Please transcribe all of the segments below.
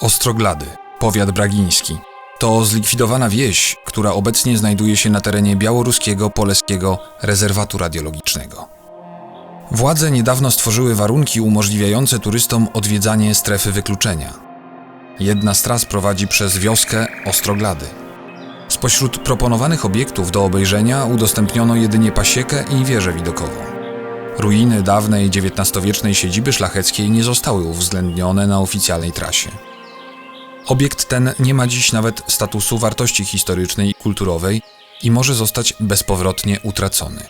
Ostroglady, powiat bragiński. To zlikwidowana wieś, która obecnie znajduje się na terenie białoruskiego Poleskiego Rezerwatu Radiologicznego. Władze niedawno stworzyły warunki umożliwiające turystom odwiedzanie strefy wykluczenia. Jedna z tras prowadzi przez wioskę Ostroglady. Spośród proponowanych obiektów do obejrzenia udostępniono jedynie pasiekę i wieżę widokową. Ruiny dawnej XIX-wiecznej siedziby szlacheckiej nie zostały uwzględnione na oficjalnej trasie. Obiekt ten nie ma dziś nawet statusu wartości historycznej i kulturowej i może zostać bezpowrotnie utracony.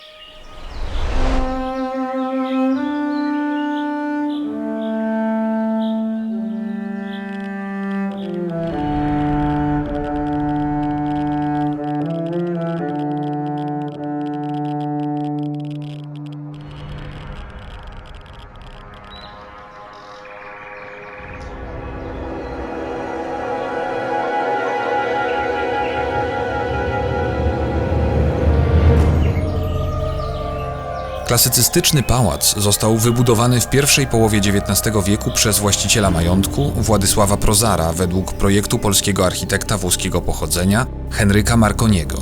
Klasycystyczny pałac został wybudowany w pierwszej połowie XIX wieku przez właściciela majątku Władysława Prozara według projektu polskiego architekta włoskiego pochodzenia Henryka Marconiego.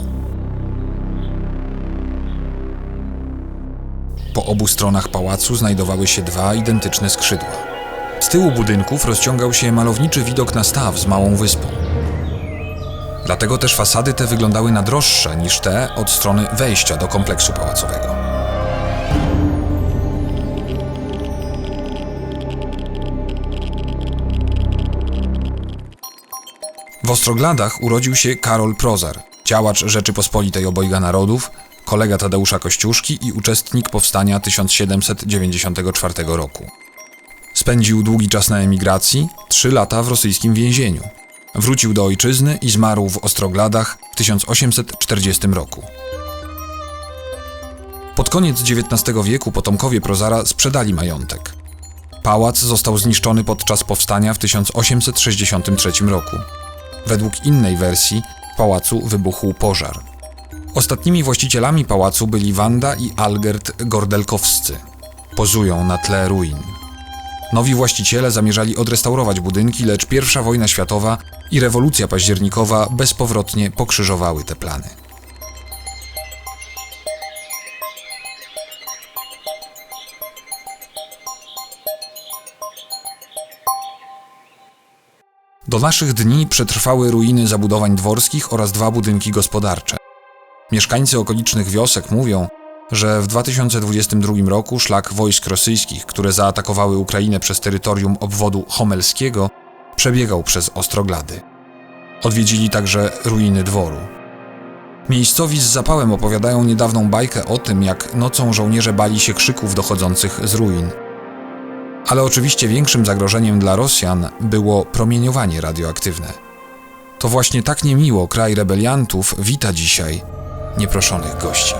Po obu stronach pałacu znajdowały się dwa identyczne skrzydła. Z tyłu budynków rozciągał się malowniczy widok na staw z małą wyspą. Dlatego też fasady te wyglądały na droższe niż te od strony wejścia do kompleksu pałacowego. W Ostrogladach urodził się Karol Prozar, działacz Rzeczypospolitej Obojga Narodów, kolega Tadeusza Kościuszki i uczestnik powstania 1794 roku. Spędził długi czas na emigracji, trzy lata w rosyjskim więzieniu. Wrócił do ojczyzny i zmarł w Ostrogladach w 1840 roku. Pod koniec XIX wieku potomkowie Prozara sprzedali majątek. Pałac został zniszczony podczas powstania w 1863 roku. Według innej wersji pałacu wybuchł pożar. Ostatnimi właścicielami pałacu byli Wanda i Algert Gordelkowscy. Pozują na tle ruin. Nowi właściciele zamierzali odrestaurować budynki, lecz I wojna światowa i rewolucja październikowa bezpowrotnie pokrzyżowały te plany. Do naszych dni przetrwały ruiny zabudowań dworskich oraz dwa budynki gospodarcze. Mieszkańcy okolicznych wiosek mówią, że w 2022 roku szlak wojsk rosyjskich, które zaatakowały Ukrainę przez terytorium obwodu homelskiego, przebiegał przez Ostroglady. Odwiedzili także ruiny dworu. Miejscowi z zapałem opowiadają niedawną bajkę o tym, jak nocą żołnierze bali się krzyków dochodzących z ruin. Ale oczywiście większym zagrożeniem dla Rosjan było promieniowanie radioaktywne. To właśnie tak niemiło kraj rebeliantów wita dzisiaj nieproszonych gości.